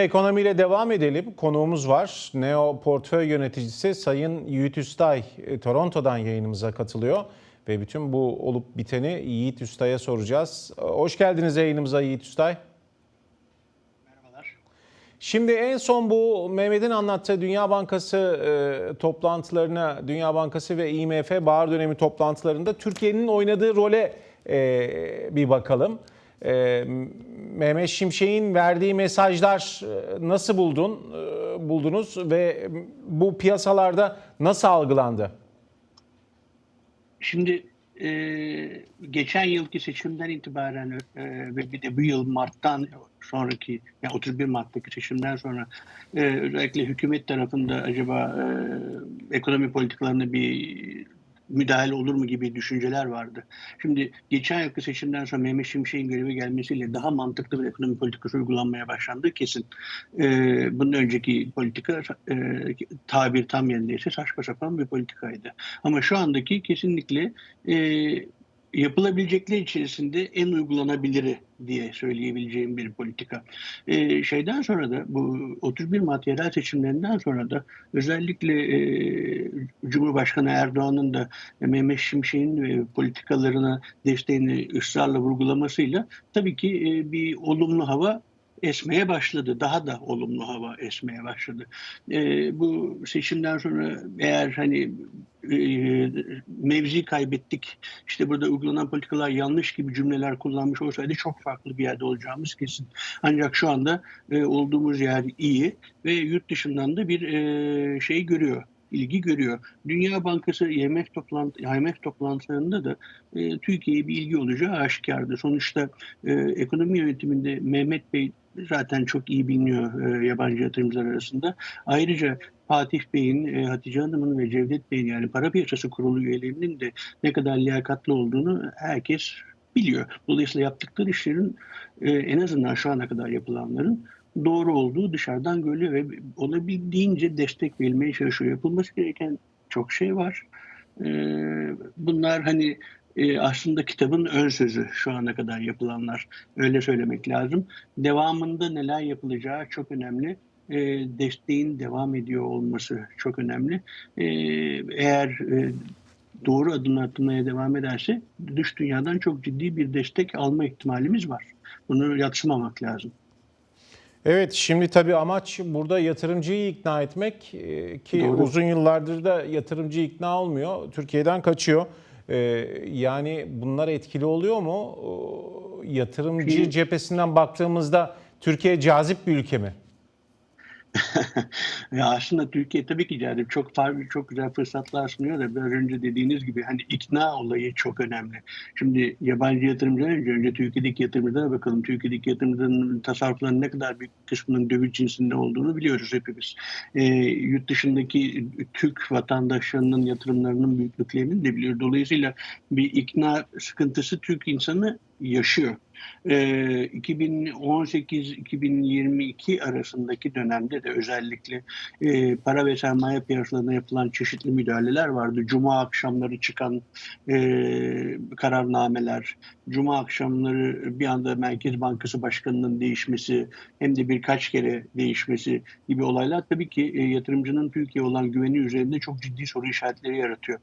Ekonomiyle devam edelim. Konuğumuz var. Neo Portföy Yöneticisi Sayın Yiğit Üstay e, Toronto'dan yayınımıza katılıyor. Ve bütün bu olup biteni Yiğit Üstay'a soracağız. E, Hoş geldiniz yayınımıza Yiğit Üstay. Merhabalar. Şimdi en son bu Mehmet'in anlattığı Dünya Bankası e, toplantılarına, Dünya Bankası ve IMF bahar dönemi toplantılarında Türkiye'nin oynadığı role e, bir bakalım. E, Mehmet Şimşek'in verdiği mesajlar e, nasıl buldun, e, buldunuz ve bu piyasalarda nasıl algılandı? Şimdi e, geçen yılki seçimden itibaren e, ve bir de bu yıl Mart'tan sonraki yani 31 Mart'taki seçimden sonra e, özellikle hükümet tarafında acaba e, ekonomi politikalarına bir müdahale olur mu gibi düşünceler vardı. Şimdi geçen yılki seçimden sonra Mehmet Şimşek'in göreve gelmesiyle daha mantıklı bir ekonomi politikası uygulanmaya başlandı kesin. E, bunun önceki politika e, tabir tam yerindeyse saçma sapan bir politikaydı. Ama şu andaki kesinlikle e, yapılabilecekler içerisinde en uygulanabiliri diye söyleyebileceğim bir politika. E, şeyden sonra da bu 31 Mart yerel seçimlerinden sonra da özellikle e, Cumhurbaşkanı Erdoğan'ın da Mehmet Şimşek'in e, politikalarına desteğini ısrarla vurgulamasıyla tabii ki e, bir olumlu hava esmeye başladı. Daha da olumlu hava esmeye başladı. E, bu seçimden sonra eğer hani mevzi kaybettik, işte burada uygulanan politikalar yanlış gibi cümleler kullanmış olsaydı çok farklı bir yerde olacağımız kesin. Ancak şu anda e, olduğumuz yer iyi ve yurt dışından da bir e, şey görüyor ilgi görüyor. Dünya Bankası IMF, toplantı, IMF toplantılarında da e, Türkiye'ye bir ilgi olacağı aşikardı. Sonuçta e, ekonomi yönetiminde Mehmet Bey zaten çok iyi biliniyor e, yabancı yatırımcılar arasında. Ayrıca Fatih Bey'in, e, Hatice Hanım'ın ve Cevdet Bey'in yani para piyasası kurulu üyelerinin de ne kadar liyakatli olduğunu herkes biliyor. Dolayısıyla yaptıkları işlerin e, en azından şu ana kadar yapılanların doğru olduğu dışarıdan görülüyor ve olabildiğince destek verilmeye çalışıyor. Yapılması gereken çok şey var. E, bunlar hani e, aslında kitabın ön sözü şu ana kadar yapılanlar. Öyle söylemek lazım. Devamında neler yapılacağı çok önemli. E, desteğin devam ediyor olması çok önemli. E, eğer e, doğru adımlar atmaya devam ederse dış dünyadan çok ciddi bir destek alma ihtimalimiz var. Bunu yatsımamak lazım. Evet şimdi tabii amaç burada yatırımcıyı ikna etmek e, ki Doğru. uzun yıllardır da yatırımcı ikna olmuyor. Türkiye'den kaçıyor. E, Yani bunlar etkili oluyor mu? Yatırımcı cephesinden baktığımızda Türkiye cazip bir ülke mi? Ya aslında Türkiye tabii ki yani çok farklı çok güzel fırsatlar sunuyor da biraz önce dediğiniz gibi hani ikna olayı çok önemli. Şimdi yabancı yatırımcılar önce önce Türkiye'deki yatırımcılara bakalım. Türkiye'deki yatırımcıların tasarruflarının ne kadar bir kısmının döviz cinsinde olduğunu biliyoruz hepimiz. Ee, yurt dışındaki Türk vatandaşlarının yatırımlarının büyüklüklerini de biliyor. Dolayısıyla bir ikna sıkıntısı Türk insanı yaşıyor. Ee, 2018-2022 arasındaki dönemde de özellikle e, para ve sermaye piyasalarına yapılan çeşitli müdahaleler vardı. Cuma akşamları çıkan e, kararnameler, Cuma akşamları bir anda Merkez Bankası Başkanı'nın değişmesi hem de birkaç kere değişmesi gibi olaylar tabii ki e, yatırımcının Türkiye olan güveni üzerinde çok ciddi soru işaretleri yaratıyor.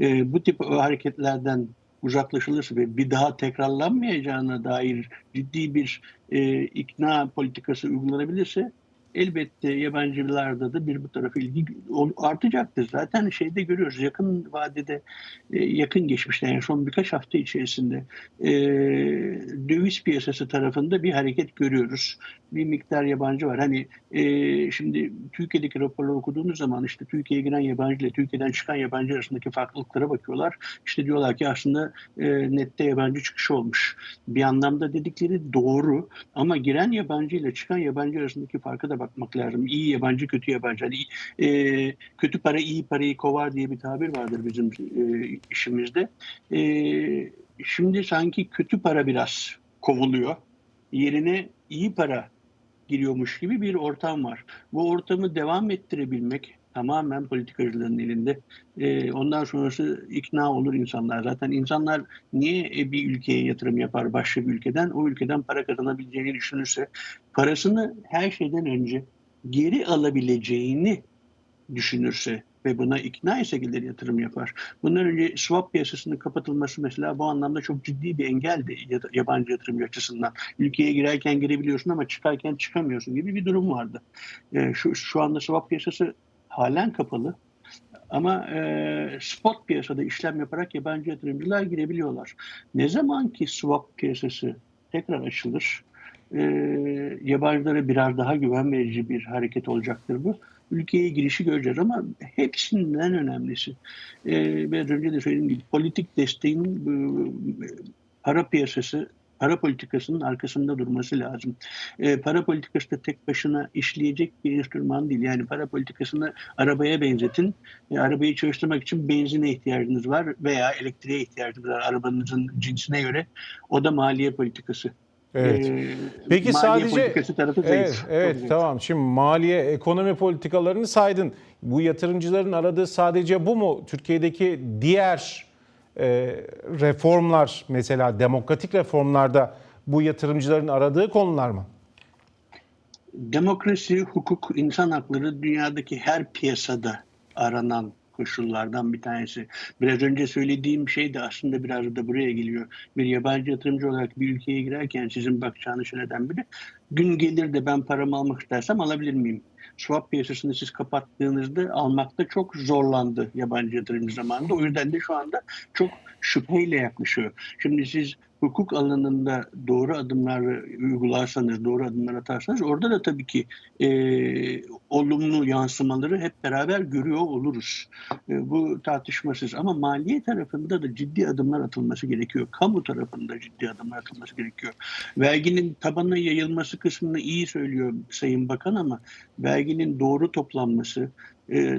E, bu tip hareketlerden uzaklaşılırsa ve bir daha tekrarlanmayacağına dair ciddi bir e, ikna politikası uygulanabilirse elbette yabancılarda da bir bu tarafa ilgi artacaktır. Zaten şeyde görüyoruz yakın vadede e, yakın geçmişte en son birkaç hafta içerisinde e, döviz piyasası tarafında bir hareket görüyoruz. Bir miktar yabancı var. Hani e, şimdi Türkiye'deki raporları okuduğunuz zaman işte Türkiye'ye giren yabancı ile Türkiye'den çıkan yabancı arasındaki farklılıklara bakıyorlar. İşte diyorlar ki aslında nette yabancı çıkışı olmuş. Bir anlamda dedikleri doğru ama giren yabancı ile çıkan yabancı arasındaki farka da bakmak lazım. İyi yabancı, kötü yabancı. Hani, e, kötü para iyi parayı kovar diye bir tabir vardır bizim e, işimizde. E, şimdi sanki kötü para biraz kovuluyor. Yerine iyi para giriyormuş gibi bir ortam var. Bu ortamı devam ettirebilmek tamamen politikacıların elinde. Ee, ondan sonrası ikna olur insanlar. Zaten insanlar niye e, bir ülkeye yatırım yapar başka bir ülkeden? O ülkeden para kazanabileceğini düşünürse parasını her şeyden önce geri alabileceğini düşünürse ve buna ikna şekilde yatırım yapar. Bundan önce swap piyasasının kapatılması mesela bu anlamda çok ciddi bir engeldi ya- yabancı yatırımcı açısından. Ülkeye girerken girebiliyorsun ama çıkarken çıkamıyorsun gibi bir durum vardı. Ee, şu, şu anda swap piyasası halen kapalı. Ama e, spot piyasada işlem yaparak yabancı yatırımcılar girebiliyorlar. Ne zaman ki swap piyasası tekrar açılır, e, yabancılara biraz daha güven verici bir hareket olacaktır bu. Ülkeye girişi göreceğiz ama hepsinden önemlisi, e, biraz önce de söylediğim gibi politik desteğin e, para piyasası para politikasının arkasında durması lazım. E, para politikası da tek başına işleyecek bir enstrüman değil. Yani para politikasını arabaya benzetin. E, arabayı çalıştırmak için benzine ihtiyacınız var veya elektriğe ihtiyacınız var arabanızın cinsine göre. O da maliye politikası. Evet. E, Peki sadece. Evet, Çok evet tamam. Şimdi maliye, ekonomi politikalarını saydın. Bu yatırımcıların aradığı sadece bu mu? Türkiye'deki diğer reformlar mesela demokratik reformlarda bu yatırımcıların aradığı konular mı? Demokrasi, hukuk, insan hakları dünyadaki her piyasada aranan koşullardan bir tanesi. Biraz önce söylediğim şey de aslında biraz da buraya geliyor. Bir yabancı yatırımcı olarak bir ülkeye girerken sizin bakacağınız şeylerden biri gün gelir de ben paramı almak istersem alabilir miyim? Swap piyasasını siz kapattığınızda almakta çok zorlandı yabancı yatırımcı zamanında. O yüzden de şu anda çok şüpheyle yaklaşıyor. Şimdi siz hukuk alanında doğru adımlar uygularsanız, doğru adımlar atarsanız orada da tabii ki e, olumlu yansımaları hep beraber görüyor oluruz. E, bu tartışmasız ama maliye tarafında da ciddi adımlar atılması gerekiyor. Kamu tarafında ciddi adımlar atılması gerekiyor. Verginin tabana yayılması kısmını iyi söylüyor Sayın Bakan ama verginin doğru toplanması,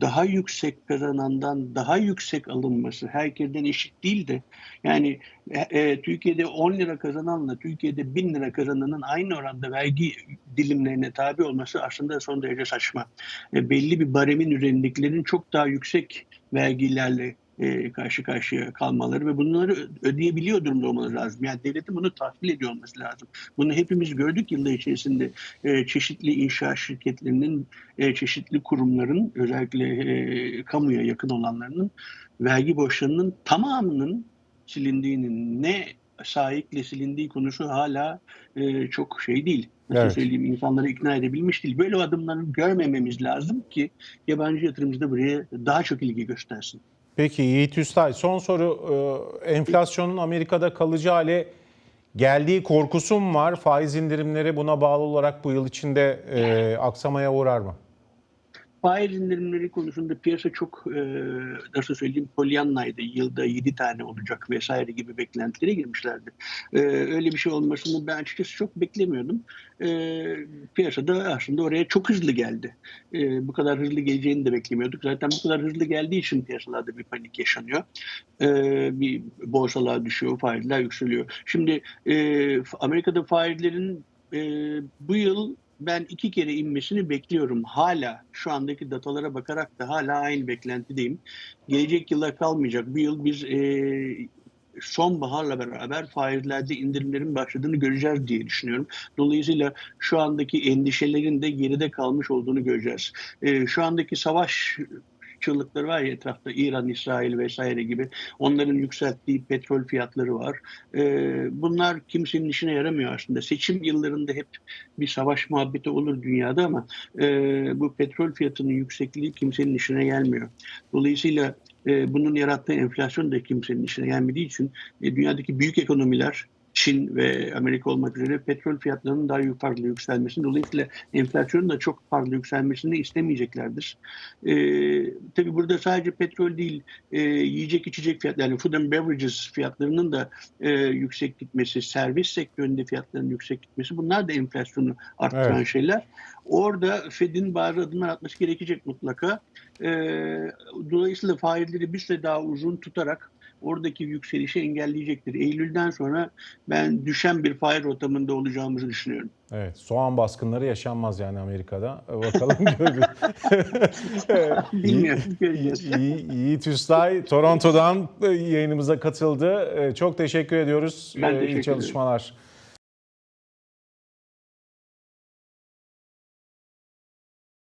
daha yüksek kazanandan daha yüksek alınması herkesten eşit değil de yani e, e, Türkiye'de 10 lira kazananla Türkiye'de 1000 lira kazananın aynı oranda vergi dilimlerine tabi olması aslında son derece saçma. E, belli bir baremin üzerindekilerin çok daha yüksek vergilerle e, karşı karşıya kalmaları ve bunları ödeyebiliyor durumda olmaları lazım. Yani devletin bunu tahvil ediyor olması lazım. Bunu hepimiz gördük yıllar içerisinde e, çeşitli inşaat şirketlerinin, e, çeşitli kurumların özellikle e, kamuya yakın olanlarının vergi borçlarının tamamının silindiğinin ne sahipli silindiği konusu hala e, çok şey değil. Nasıl Evet. söyleyeyim insanları ikna edebilmiş değil. Böyle adımları görmememiz lazım ki yabancı yatırımcı da buraya daha çok ilgi göstersin. Peki Yiğit Üstay son soru e, enflasyonun Amerika'da kalıcı hale geldiği korkusu mu var? Faiz indirimleri buna bağlı olarak bu yıl içinde e, aksamaya uğrar mı? Faiz indirimleri konusunda piyasa çok e, nasıl söyleyeyim polyanlaydı. Yılda 7 tane olacak vesaire gibi beklentilere girmişlerdi. E, öyle bir şey olmasını ben açıkçası çok beklemiyordum. E, piyasada aslında oraya çok hızlı geldi. E, bu kadar hızlı geleceğini de beklemiyorduk. Zaten bu kadar hızlı geldiği için piyasalarda bir panik yaşanıyor. E, bir borsalar düşüyor, faizler yükseliyor. Şimdi e, Amerika'da faizlerin e, bu yıl ben iki kere inmesini bekliyorum. Hala şu andaki datalara bakarak da hala aynı beklentideyim. Gelecek yıla kalmayacak. Bu yıl biz e, sonbaharla beraber faizlerde indirimlerin başladığını göreceğiz diye düşünüyorum. Dolayısıyla şu andaki endişelerin de geride kalmış olduğunu göreceğiz. E, şu andaki savaş çığlıkları var ya etrafta İran, İsrail vesaire gibi onların yükselttiği petrol fiyatları var. Ee, bunlar kimsenin işine yaramıyor aslında. Seçim yıllarında hep bir savaş muhabbeti olur dünyada ama e, bu petrol fiyatının yüksekliği kimsenin işine gelmiyor. Dolayısıyla e, bunun yarattığı enflasyon da kimsenin işine gelmediği için e, dünyadaki büyük ekonomiler Çin ve Amerika olmak üzere petrol fiyatlarının daha yukarıda yükselmesini dolayısıyla enflasyonun da çok fazla yükselmesini istemeyeceklerdir. E, tabii burada sadece petrol değil e, yiyecek içecek fiyat yani food and beverages fiyatlarının da e, yüksek gitmesi, servis sektöründe fiyatların yüksek gitmesi bunlar da enflasyonu arttıran Evet. şeyler. Orada Fed'in bazı adımlar atması gerekecek mutlaka. E, dolayısıyla faizleri bir süre daha uzun tutarak oradaki yükselişi engelleyecektir. Eylül'den sonra ben düşen bir faiz ortamında olacağımızı düşünüyorum. Evet, soğan baskınları yaşanmaz yani Amerika'da. Bakalım görürüz. Bilmiyorum, göreceğiz. Yi- Yiğit Üstay Toronto'dan yayınımıza katıldı. Çok teşekkür ediyoruz. Ben İyi teşekkür ederim. çalışmalar.